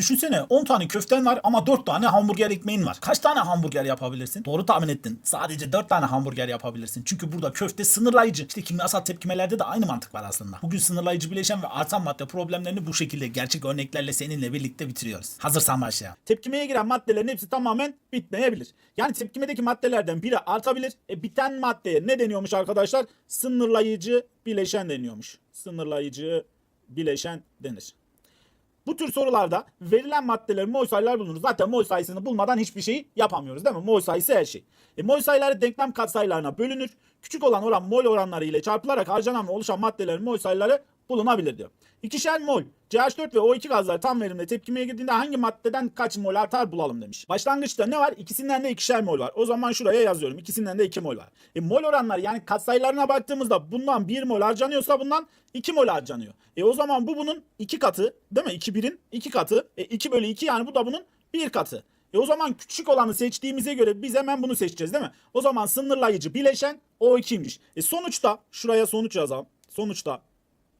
Düşünsene 10 tane köften var ama 4 tane hamburger ekmeğin var. Kaç tane hamburger yapabilirsin? Doğru tahmin ettin. Sadece 4 tane hamburger yapabilirsin. Çünkü burada köfte sınırlayıcı. İşte kimyasal tepkimelerde de aynı mantık var aslında. Bugün sınırlayıcı bileşen ve artan madde problemlerini bu şekilde gerçek örneklerle seninle birlikte bitiriyoruz. Hazırsan başlayalım. Tepkimeye giren maddelerin hepsi tamamen bitmeyebilir. Yani tepkimedeki maddelerden biri artabilir. E, biten maddeye ne deniyormuş arkadaşlar? Sınırlayıcı bileşen deniyormuş. Sınırlayıcı bileşen denir. Bu tür sorularda verilen maddelerin mol sayılar bulunur. Zaten mol sayısını bulmadan hiçbir şey yapamıyoruz değil mi? Mol sayısı her şey. E, mol sayıları denklem katsayılarına bölünür. Küçük olan oran mol oranları ile çarpılarak harcanan ve oluşan maddelerin mol sayıları bulunabilir diyor. İkişer mol CH4 ve O2 gazlar tam verimle tepkimeye girdiğinde hangi maddeden kaç mol artar bulalım demiş. Başlangıçta ne var? İkisinden de ikişer mol var. O zaman şuraya yazıyorum. İkisinden de 2 mol var. E, mol oranları yani katsayılarına baktığımızda bundan 1 mol harcanıyorsa bundan 2 mol harcanıyor. E o zaman bu bunun 2 katı değil mi? 2 birin 2 katı. E 2 bölü 2 yani bu da bunun 1 katı. E o zaman küçük olanı seçtiğimize göre biz hemen bunu seçeceğiz değil mi? O zaman sınırlayıcı bileşen O2'ymiş. E sonuçta şuraya sonuç yazalım. Sonuçta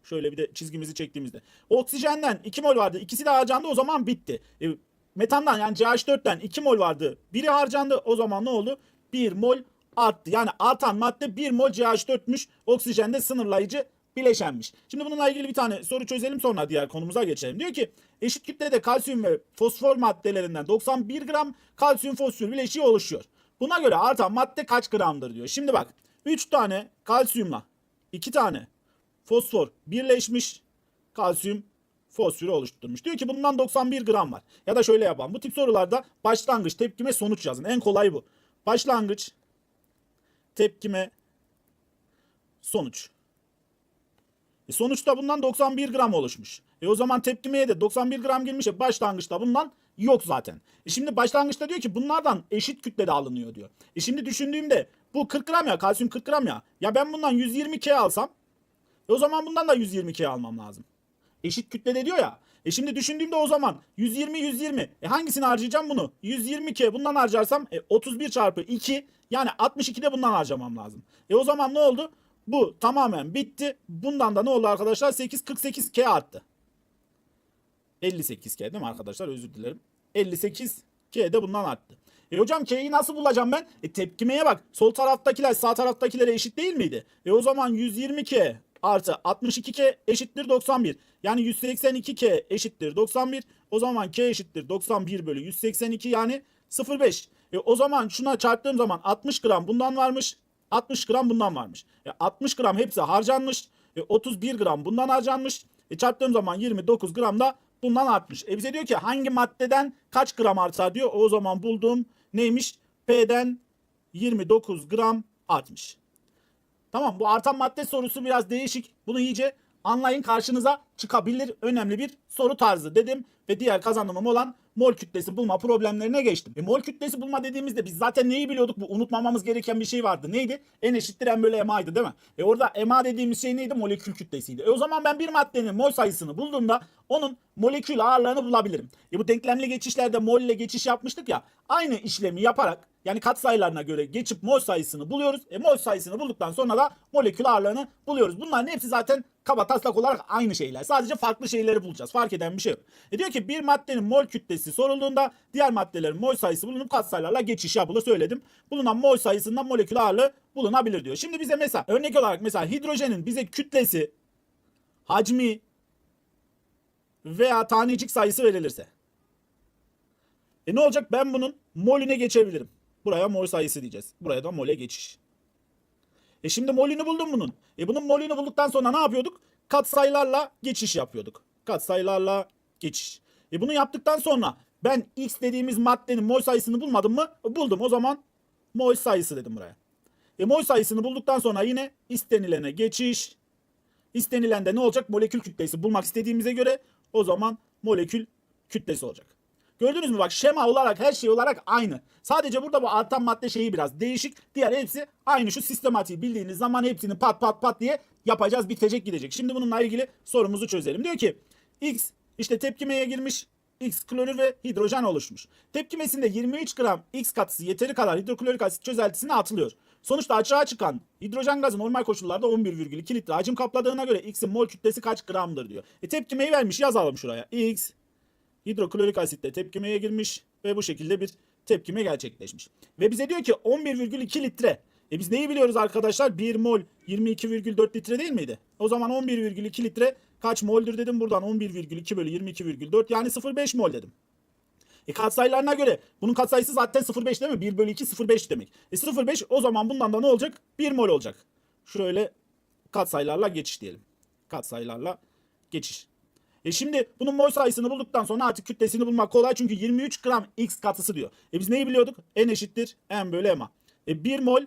Şöyle bir de çizgimizi çektiğimizde. Oksijenden 2 mol vardı. İkisi de harcandı o zaman bitti. E, metandan yani CH4'ten 2 mol vardı. Biri harcandı o zaman ne oldu? 1 mol arttı. Yani artan madde 1 mol CH4'müş. Oksijende sınırlayıcı bileşenmiş. Şimdi bununla ilgili bir tane soru çözelim sonra diğer konumuza geçelim. Diyor ki eşit kütlede kalsiyum ve fosfor maddelerinden 91 gram kalsiyum fosfor bileşiği oluşuyor. Buna göre artan madde kaç gramdır diyor. Şimdi bak 3 tane kalsiyumla 2 tane fosfor birleşmiş kalsiyum fosfürü oluşturmuş. Diyor ki bundan 91 gram var. Ya da şöyle yapalım. Bu tip sorularda başlangıç, tepkime, sonuç yazın. En kolay bu. Başlangıç, tepkime, sonuç. E sonuçta bundan 91 gram oluşmuş. E o zaman tepkimeye de 91 gram girmiş. E başlangıçta bundan yok zaten. E şimdi başlangıçta diyor ki bunlardan eşit kütlede alınıyor diyor. E şimdi düşündüğümde bu 40 gram ya kalsiyum 40 gram ya. Ya ben bundan 120 K alsam e o zaman bundan da 120 K almam lazım. Eşit kütlede diyor ya. E şimdi düşündüğümde o zaman 120 120. E hangisini harcayacağım bunu? 120 K bundan harcarsam e 31 çarpı 2 yani 62 de bundan harcamam lazım. E o zaman ne oldu? Bu tamamen bitti. Bundan da ne oldu arkadaşlar? 8 48 K arttı. 58 K değil mi arkadaşlar? Özür dilerim. 58 K de bundan arttı. E hocam K'yi nasıl bulacağım ben? E tepkimeye bak. Sol taraftakiler sağ taraftakilere eşit değil miydi? E o zaman 120 K artı 62 K eşittir 91. Yani 182 K eşittir 91. O zaman K eşittir 91 bölü 182 yani 0,5. E o zaman şuna çarptığım zaman 60 gram bundan varmış. 60 gram bundan varmış. E 60 gram hepsi harcanmış. E 31 gram bundan harcanmış. E çarptığım zaman 29 gram da bundan artmış. E bize diyor ki hangi maddeden kaç gram artar diyor. O zaman bulduğum neymiş? P'den 29 gram artmış. Tamam bu artan madde sorusu biraz değişik. Bunu iyice anlayın karşınıza çıkabilir önemli bir soru tarzı dedim. Ve diğer kazanımım olan mol kütlesi bulma problemlerine geçtim. E, mol kütlesi bulma dediğimizde biz zaten neyi biliyorduk? Bu unutmamamız gereken bir şey vardı. Neydi? N eşittir M bölü MA'ydı değil mi? E orada MA dediğimiz şey neydi? Molekül kütlesiydi. E o zaman ben bir maddenin mol sayısını bulduğumda onun molekül ağırlığını bulabilirim. E bu denklemli geçişlerde mol ile geçiş yapmıştık ya. Aynı işlemi yaparak yani katsayılarına göre geçip mol sayısını buluyoruz. E mol sayısını bulduktan sonra da molekül ağırlığını buluyoruz. Bunların hepsi zaten kaba taslak olarak aynı şeyler. Sadece farklı şeyleri bulacağız. Fark eden bir şey yok. E diyor ki bir maddenin mol kütlesi sorulduğunda diğer maddelerin mol sayısı bulunup katsayılarla geçiş yapılır söyledim. Bulunan mol sayısından molekül ağırlığı bulunabilir diyor. Şimdi bize mesela örnek olarak mesela hidrojenin bize kütlesi, hacmi veya tanecik sayısı verilirse. E ne olacak? Ben bunun molüne geçebilirim. Buraya mol sayısı diyeceğiz. Buraya da mole geçiş. E şimdi molünü buldum bunun. E bunun molünü bulduktan sonra ne yapıyorduk? Katsayılarla geçiş yapıyorduk. Katsayılarla geçiş. E bunu yaptıktan sonra ben x dediğimiz maddenin mol sayısını bulmadım mı? Buldum. O zaman mol sayısı dedim buraya. E mol sayısını bulduktan sonra yine istenilene geçiş. İstenilen de ne olacak? Molekül kütlesi bulmak istediğimize göre o zaman molekül kütlesi olacak. Gördünüz mü bak şema olarak her şey olarak aynı. Sadece burada bu artan madde şeyi biraz değişik. Diğer hepsi aynı şu sistematiği bildiğiniz zaman hepsini pat pat pat diye yapacağız bitecek gidecek. Şimdi bununla ilgili sorumuzu çözelim. Diyor ki X işte tepkimeye girmiş X klorür ve hidrojen oluşmuş. Tepkimesinde 23 gram X katısı yeteri kadar hidroklorik asit çözeltisine atılıyor. Sonuçta açığa çıkan hidrojen gazı normal koşullarda 11,2 litre hacim kapladığına göre X'in mol kütlesi kaç gramdır diyor. E tepkimeyi vermiş yazalım şuraya. X hidroklorik asitle tepkimeye girmiş ve bu şekilde bir tepkime gerçekleşmiş. Ve bize diyor ki 11,2 litre. E biz neyi biliyoruz arkadaşlar? 1 mol 22,4 litre değil miydi? O zaman 11,2 litre kaç mol'dür dedim buradan 11,2 bölü 22,4 yani 0,5 mol dedim. E katsayılarına göre bunun katsayısı zaten 0,5 değil mi? 1 bölü 2 0,5 demek. E 0,5 o zaman bundan da ne olacak? 1 mol olacak. Şöyle katsayılarla geçiş diyelim. Katsayılarla geçiş. E şimdi bunun mol sayısını bulduktan sonra artık kütlesini bulmak kolay çünkü 23 gram x katısı diyor. E biz neyi biliyorduk? N eşittir M bölü MA. E 1 mol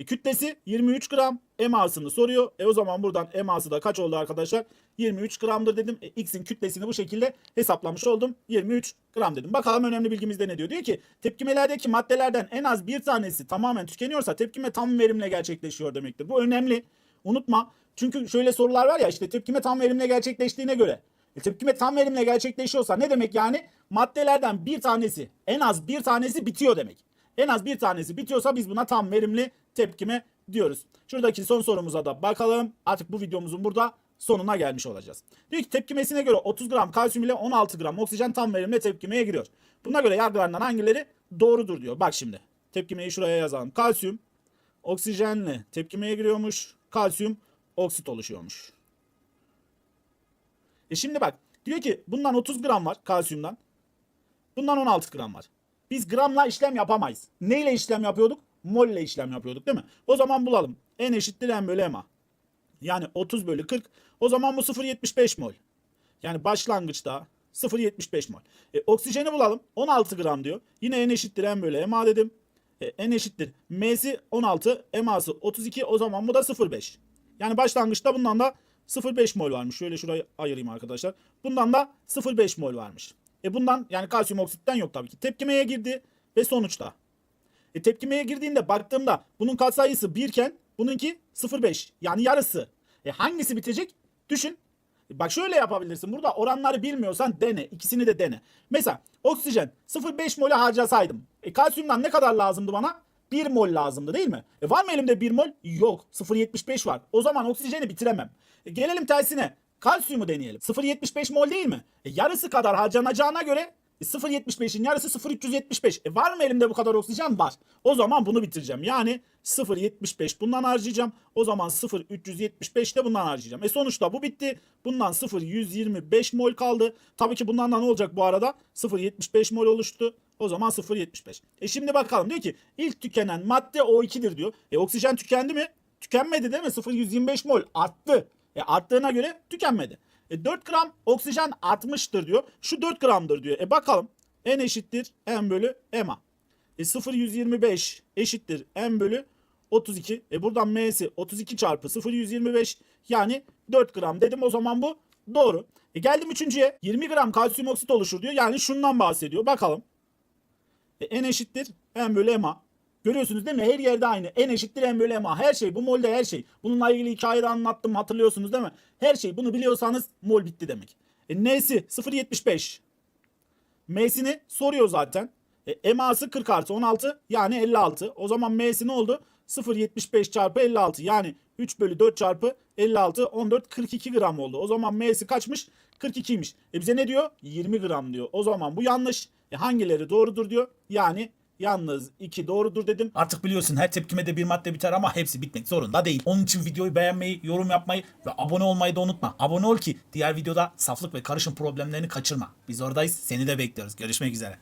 e kütlesi 23 gram MA'sını soruyor. E o zaman buradan MA'sı da kaç oldu arkadaşlar? 23 gramdır dedim. E, X'in kütlesini bu şekilde hesaplamış oldum. 23 gram dedim. Bakalım önemli bilgimizde ne diyor? Diyor ki tepkimelerdeki maddelerden en az bir tanesi tamamen tükeniyorsa tepkime tam verimle gerçekleşiyor demektir. Bu önemli. Unutma. Çünkü şöyle sorular var ya işte tepkime tam verimle gerçekleştiğine göre. E, tepkime tam verimle gerçekleşiyorsa ne demek yani? Maddelerden bir tanesi en az bir tanesi bitiyor demek. En az bir tanesi bitiyorsa biz buna tam verimli tepkime diyoruz. Şuradaki son sorumuza da bakalım. Artık bu videomuzun burada sonuna gelmiş olacağız. Diyor ki tepkimesine göre 30 gram kalsiyum ile 16 gram oksijen tam verimle tepkimeye giriyor. Buna göre yargılarından hangileri doğrudur diyor. Bak şimdi tepkimeyi şuraya yazalım. Kalsiyum oksijenle tepkimeye giriyormuş. Kalsiyum oksit oluşuyormuş. E şimdi bak diyor ki bundan 30 gram var kalsiyumdan. Bundan 16 gram var. Biz gramla işlem yapamayız. Neyle işlem yapıyorduk? Mol ile işlem yapıyorduk değil mi? O zaman bulalım. N eşittir M bölü MA. Yani 30 bölü 40. O zaman bu 0.75 mol. Yani başlangıçta 0.75 mol. E, oksijeni bulalım. 16 gram diyor. Yine N eşittir M bölü MA dedim. E, N eşittir. M'si 16. MA'sı 32. O zaman bu da 0.5. Yani başlangıçta bundan da 0.5 mol varmış. Şöyle şurayı ayırayım arkadaşlar. Bundan da 0.5 mol varmış. E bundan yani kalsiyum oksitten yok tabii ki. Tepkimeye girdi ve sonuçta. E tepkimeye girdiğinde baktığımda bunun katsayısı 1 iken bununki 0.5 yani yarısı. E hangisi bitecek? Düşün. E bak şöyle yapabilirsin. Burada oranları bilmiyorsan dene. İkisini de dene. Mesela oksijen 0.5 mol'e harcasaydım. E kalsiyumdan ne kadar lazımdı bana? 1 mol lazımdı değil mi? E var mı elimde 1 mol? Yok. 0.75 var. O zaman oksijeni bitiremem. E gelelim tersine. Kalsiyumu deneyelim. 0.75 mol değil mi? E yarısı kadar harcanacağına göre e 0.75'in yarısı 0.375. E var mı elimde bu kadar oksijen? Var. O zaman bunu bitireceğim. Yani 0.75 bundan harcayacağım. O zaman 0.375 de bundan harcayacağım. E sonuçta bu bitti. Bundan 0.125 mol kaldı. Tabii ki bundan da ne olacak bu arada? 0.75 mol oluştu. O zaman 0.75. E şimdi bakalım diyor ki ilk tükenen madde O2'dir diyor. E oksijen tükendi mi? Tükenmedi değil mi? 0.125 mol arttı. E arttığına göre tükenmedi. E 4 gram oksijen artmıştır diyor. Şu 4 gramdır diyor. E bakalım. N eşittir M bölü MA. E 0.125 eşittir M bölü 32. E buradan M'si 32 çarpı 0.125 yani 4 gram dedim. O zaman bu doğru. E geldim üçüncüye. 20 gram kalsiyum oksit oluşur diyor. Yani şundan bahsediyor. Bakalım. E, N eşittir M bölü MA. Görüyorsunuz değil mi? Her yerde aynı. N eşittir M bölü MA. Her şey. Bu molde her şey. Bununla ilgili hikayede anlattım. Hatırlıyorsunuz değil mi? Her şey. Bunu biliyorsanız mol bitti demek. E, N'si 0.75. M'sini soruyor zaten. E, MA'sı 40 artı 16 yani 56. O zaman M'si ne oldu? 0.75 çarpı 56 yani 3 bölü 4 çarpı 56 14 42 gram oldu. O zaman M'si kaçmış? 42'ymiş. E bize ne diyor? 20 gram diyor. O zaman bu yanlış. E hangileri doğrudur diyor. Yani Yalnız 2 doğrudur dedim. Artık biliyorsun her tepkimede bir madde biter ama hepsi bitmek zorunda değil. Onun için videoyu beğenmeyi, yorum yapmayı ve abone olmayı da unutma. Abone ol ki diğer videoda saflık ve karışım problemlerini kaçırma. Biz oradayız. Seni de bekliyoruz. Görüşmek üzere.